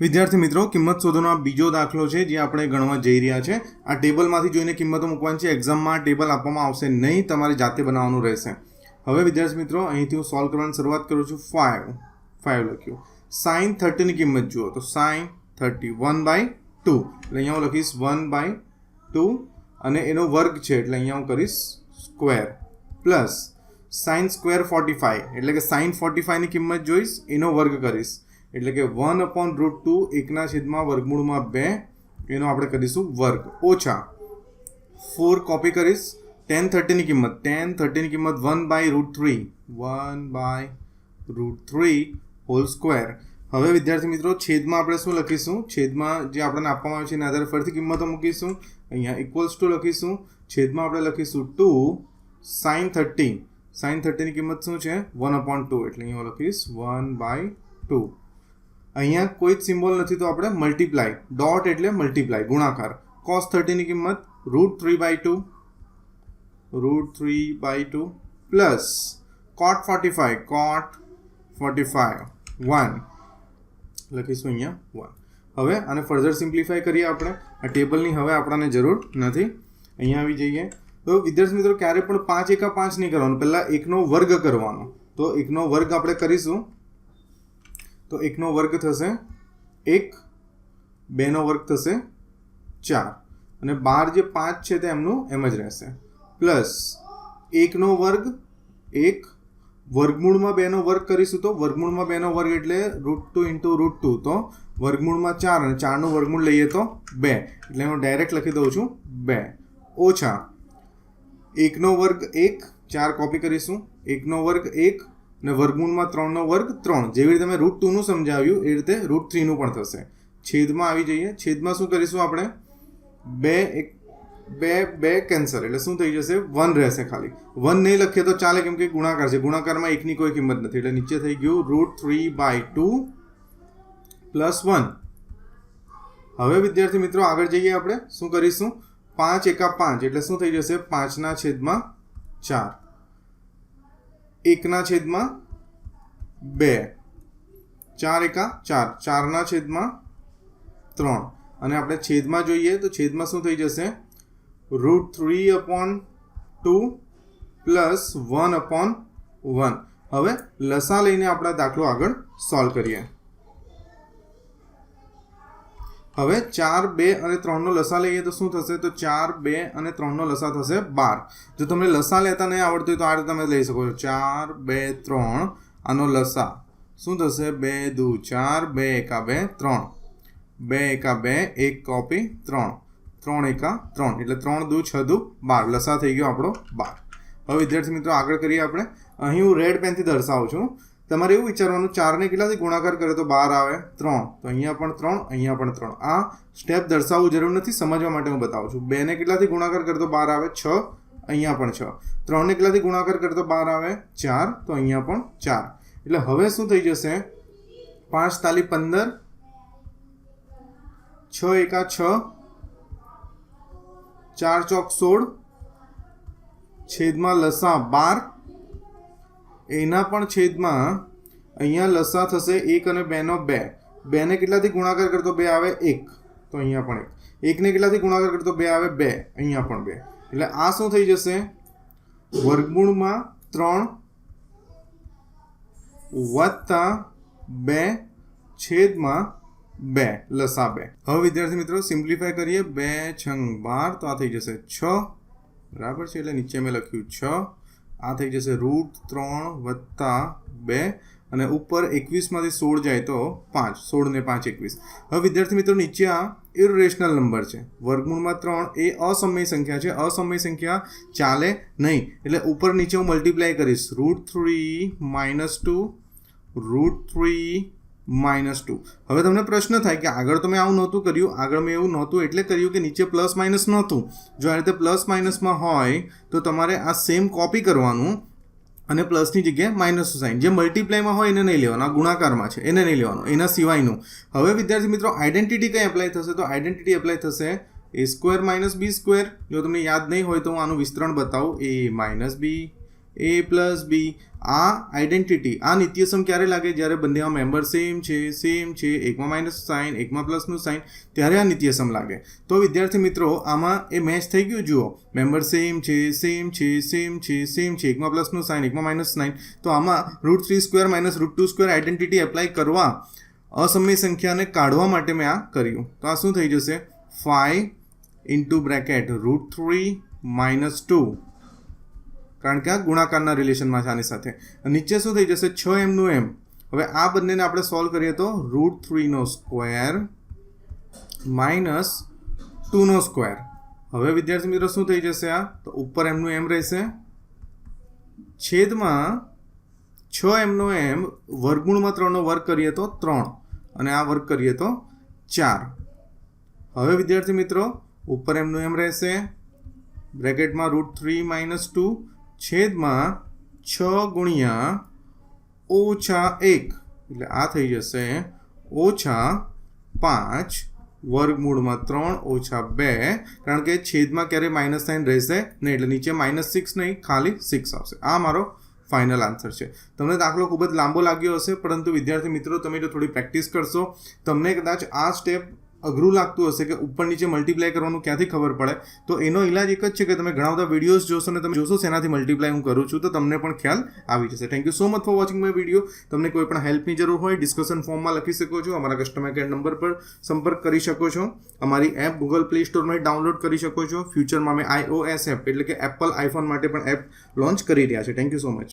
વિદ્યાર્થી મિત્રો, કિંમત શોધનો આ બીજો દાખલો છે જે આપણે ગણવા જઈ રહ્યા છે. આ ટેબલમાંથી જોઈને કિંમતો મૂકવાની છે. એક્ઝામમાં ટેબલ આપવામાં આવશે નહીં. તમારે જાતે બનાવવાનું રહેશે. હવે વિદ્યાર્થી મિત્રો, અહીંથી હું સોલ્વ કરવાની શરૂઆત કરું છું. ફાઇવ ફાઇવ લખ્યું. સાઇન થર્ટીની કિંમત જુઓ. તો sine thirty one by two એટલે અહીંયા હું લખીશ વન બાય ટુ અને એનો વર્ગ છે. એટલે અહીંયા હું કરીશ square plus sine square forty five એટલે કે સાઇન ફોર્ટી ફાઇવની કિંમત જોઈશ. એનો વર્ગ કરીશ. એટલે કે વન અપોન રૂટ ટુ એકના છેદમાં વર્ગમૂળમાં બે, એનો આપણે કરીશું વર્ગ. ઓછા. ફોર કોપી કરીશ. ટેન થર્ટીની કિંમત. ટેન થર્ટીની કિંમત one by root three. One by root three whole square. હવે વિદ્યાર્થી મિત્રો, છેદમાં આપણે શું લખીશું? છેદમાં જે આપણને આપવામાં આવે છે એના આધારે ફરીથી કિંમતો મૂકીશું. અહીંયા ઇક્વલ્સ ટુ લખીશું. છેદમાં આપણે લખીશું ટુ સાઇન થર્ટી. સાઇન થર્ટીની કિંમત શું છે? One upon two. એટલે અહીંયા હું લખીશ વન બાય ટુ. અહીંયા કોઈ જ સિમ્બોલ નથી તો આપણે મલ્ટીપ્લાય ડોટ એટલે મલ્ટીપ્લાય ગુણાકાર. કોસ થર્ટીની કિંમત root three by two root three by two plus cot forty five cot forty five one લખીશું અહીંયા વન હવે આને ફર્ધર સિમ્પ્લિફાય કરીએ આપણે. આ ટેબલની હવે આપણને જરૂર નથી. અહીંયા આવી જઈએ. તો વિદ્યાર્થી મિત્રો, ક્યારે પણ પાંચ એકા પાંચ નહીં કરવાનું. પહેલાં એકનો વર્ગ કરવાનો. તો એકનો વર્ગ આપણે કરીશું. તો એકનો વર્ગ થશે એક, બેનો વર્ગ થશે ચાર. અને બાર જે પાંચ છે તે એમનું એમ જ રહેશે. પ્લસ એકનો વર્ગ એક, વર્ગમૂળમાં બેનો વર્ગ કરીશું તો વર્ગમૂળમાં બેનો વર્ગ એટલે root two into root two તો વર્ગમૂળમાં ચાર અને ચારનું વર્ગમૂળ લઈએ તો બે. એટલે હું ડાયરેક્ટ લખી દઉં છું બે. ઓછા એકનો વર્ગ એક, ચાર કોપી કરીશું. એકનો વર્ગ એક અને વર્ગમૂળમાં ત્રણનો વર્ગ ત્રણ. જેવી રીતે મેં રૂટ ટુનું સમજાવ્યું, એ રીતે રૂટ થ્રીનું પણ થશે. છેદમાં આવી જઈએ. છેદમાં શું કરીશું આપણે? બે એક, બે બે કેન્સલ એટલે શું થઈ જશે? વન રહેશે ખાલી. વન નહીં લખીએ તો ચાલે કેમ કે ગુણાકાર છે. ગુણાકારમાં એકની કોઈ કિંમત નથી. એટલે નીચે થઈ ગયું root three by two plus one હવે વિદ્યાર્થી મિત્રો આગળ જઈએ આપણે. શું કરીશું? પાંચ એકા પાંચ. એટલે શું થઈ જશે? પાંચના છેદમાં ચાર. એકના છેદમાં બે. ચાર એકા ચાર. ચારના છેદમાં ત્રણ. અને આપણે છેદમાં જોઈએ તો છેદમાં શું થઈ જશે? Root three upon two plus one upon one. હવે લસા લઈને આપણા દાખલો આગળ સોલ્વ કરીએ. હવે ચાર, બે અને ત્રણનો લસા લઈએ તો શું થશે? તો ચાર, બે અને ત્રણનો લસા થશે બાર. જો તમને લસા લેતા નહીં આવડતું હોય તો આ રીતે તમે લઈ શકો છો. ચાર, બે, ત્રણ આનો લસા. શું થશે? બે, દુ, ચાર, બે એકા, બે, ત્રણ. બે એકા, બે, એક કોપી, ત્રણ. ત્રણ એકા, ત્રણ. એટલે ત્રણ, દુ, છ, દુ, બાર. લસા થઈ ગયો આપણો બાર. હવે વિદ્યાર્થી મિત્રો આગળ કરીએ આપણે. અહીં હું રેડ પેનથી દર્શાવું છું. તમારે એવું વિચારવાનું, ચારને કેટલાથી ગુણાકાર કરે તો બાર આવે? ત્રણ. તો અહીંયા પણ ત્રણ, અહીંયા પણ ત્રણ. આ સ્ટેપ દર્શાવવું જરૂર નથી, સમજવા માટે હું બતાવું છું. બેને કેટલાથી ગુણાકાર કરતો બાર આવે? છ. અહીંયા પણ છ. ત્રણને કેટલાથી ગુણાકાર કરતો બાર આવે? ચાર. તો અહીંયા પણ ચાર. એટલે હવે શું થઈ જશે? પાંચ તાલી પંદર. છ એકા છ. ચાર ચોક સોળ. છેદમાં લસા બાર. એના પણ છેદમાં અહીંયા લસા થશે એક અને બેનો બે. બેને કેટલાથી ગુણાકાર કરતો બે આવે એક. તો અહીંયા પણ એક. એકને કેટલાથી ગુણાકાર કરતો બે આવે બે. અહીંયા પણ બે. એટલે આ શું થઈ જશે? વર્ગમૂળમાં ત્રણ વત્તા બે છેદમાં બે. લસા બે. હવે વિદ્યાર્થી મિત્રો, સિમ્પ્લિફાય કરીએ. બે છંગ બાર. તો આ થઈ જશે છ. બરાબર છે? એટલે નીચે મેં લખ્યું છ. આ થઈ જશે રૂટ ત્રણ વત્તા બે અને ઉપર એકવીસમાંથી સોળ જાય તો પાંચ, સોળ ને પાંચ એકવીસ. હવે વિદ્યાર્થી મિત્રો, નીચે આ ઇરેશનલ નંબર છે. વર્ગમૂળમાં ત્રણ એ અસમય સંખ્યા છે. અસમય સંખ્યા ચાલે નહીં. એટલે ઉપર નીચે હું મલ્ટીપ્લાય કરીશ. Root three minus two, root three minus two. હવે તમને પ્રશ્ન થાય કે આગળ તો મેં આવું નહોતું કર્યું, આગળ મેં એવું નહોતું એટલે કર્યું કે નીચે પ્લસ માઇનસ નહોતું. જો આ રીતે પ્લસ માઇનસમાં હોય, તો તમારે આ સેમ કોપી કરવાનું અને પ્લસની જગ્યાએ માઇનસ સાઇન જે મલ્ટીપ્લાયમાં હોય એને નહીં લેવાનું, આ ગુણાકારમાં છે, એને નહીં લેવાનું, એના સિવાયનું. હવે વિદ્યાર્થી મિત્રો આઈડેન્ટિટી કંઈ એપ્લાય થશે? તો આઈડેન્ટિટી એપ્લાય થશે A square minus B square જો તમને યાદ નહીં હોય તો હું આનું વિસ્તરણ બતાવું. એ માઇનસ બી એ પ્લસ બી આ આઈડેન્ટિટી આ નિત્યસમ ક્યારે લાગે? જ્યારે બંનેમાં મેમ્બર સેમ છે સેમ છે, એકમાં માઇનસ સાઇન એકમાં પ્લસનું સાઇન ત્યારે આ નિત્યસમ લાગે. તો વિદ્યાર્થી મિત્રો, આમાં એ મેચ થઈ ગયું? જુઓ. મેમ્બર સેમ છે સેમ છે સેમ છે સેમ છે. એકમાં પ્લસનું સાઇન એકમાં માઇનસ નાઇન તો આમાં root three square minus root two square identity apply કરવા અસમય સંખ્યાને કાઢવા માટે મેં આ કર્યું. તો આ શું થઈ જશે? Five into bracket root three minus two કારણ કે આ ગુણાકારના રિલેશનમાં છે આની સાથે. નીચે શું થઈ જશે? છ એમનું એમ હવે આ બંનેને આપણે સોલ્વ કરીએ તો રૂટ થ્રીનો સ્ક્વેર માઇનસ ટુનો સ્ક્વેર હવે વિદ્યાર્થી મિત્રો શું થઈ જશે આ? તો ઉપર એમનું એમ રહેશે. છેદમાં છ એમનો એમ વર્ગુણમાં ત્રણનો વર્ગ કરીએ તો ત્રણ. અને આ વર્ગ કરીએ તો ચાર. હવે વિદ્યાર્થી મિત્રો, ઉપર એમનું એમ રહેશે. બ્રેકેટમાં રૂટ થ્રી માઇનસ ટુ છેદમાં છ ગુણ્યા ઓછા એક. એટલે આ થઈ જશે ઓછા પાંચ વર્ગમૂળમાં ત્રણ ઓછા બે. કારણ કે છેદમાં ક્યારેય માઇનસ સાઇન રહેશે નહીં, એટલે નીચે માઇનસ સિક્સ નહીં, ખાલી સિક્સ આવશે. આ મારો ફાઇનલ આન્સર છે. તમને દાખલો ખૂબ જ લાંબો લાગ્યો હશે, પરંતુ વિદ્યાર્થી મિત્રો, તમે જો થોડી પ્રેક્ટિસ કરશો, તમને કદાચ આ સ્ટેપ અઘરું લાગતું હશે કે ઉપર નીચે મલ્ટીપ્લાય કરવાનું ક્યાંથી ખબર પડે? તો એનો ઇલાજ એક જ છે કે તમે ઘણા બધા વિડીયોઝ જોશો ને તમે જોશો શેનાથી મલ્ટીપ્લાય હું કરું છું, તો તમને પણ ખ્યાલ આવી જશે. Thank you so much for watching my video તમને કોઈ પણ હેલ્પની જરૂર હોય ડિસ્કશન ફોર્મમાં લખી શકો છો, અમારા કસ્ટમર કેર નંબર પર સંપર્ક કરી શકો છો. અમારી એપ ગૂગલ પ્લે સ્ટોરમાં ડાઉનલોડ કરી શકો છો. ફ્યુચરમાં અમે આઈઓએસ એપ એટલે કે એપલ આઈફોન માટે પણ એપ લોન્ચ કરી રહ્યા છે. Thank you so much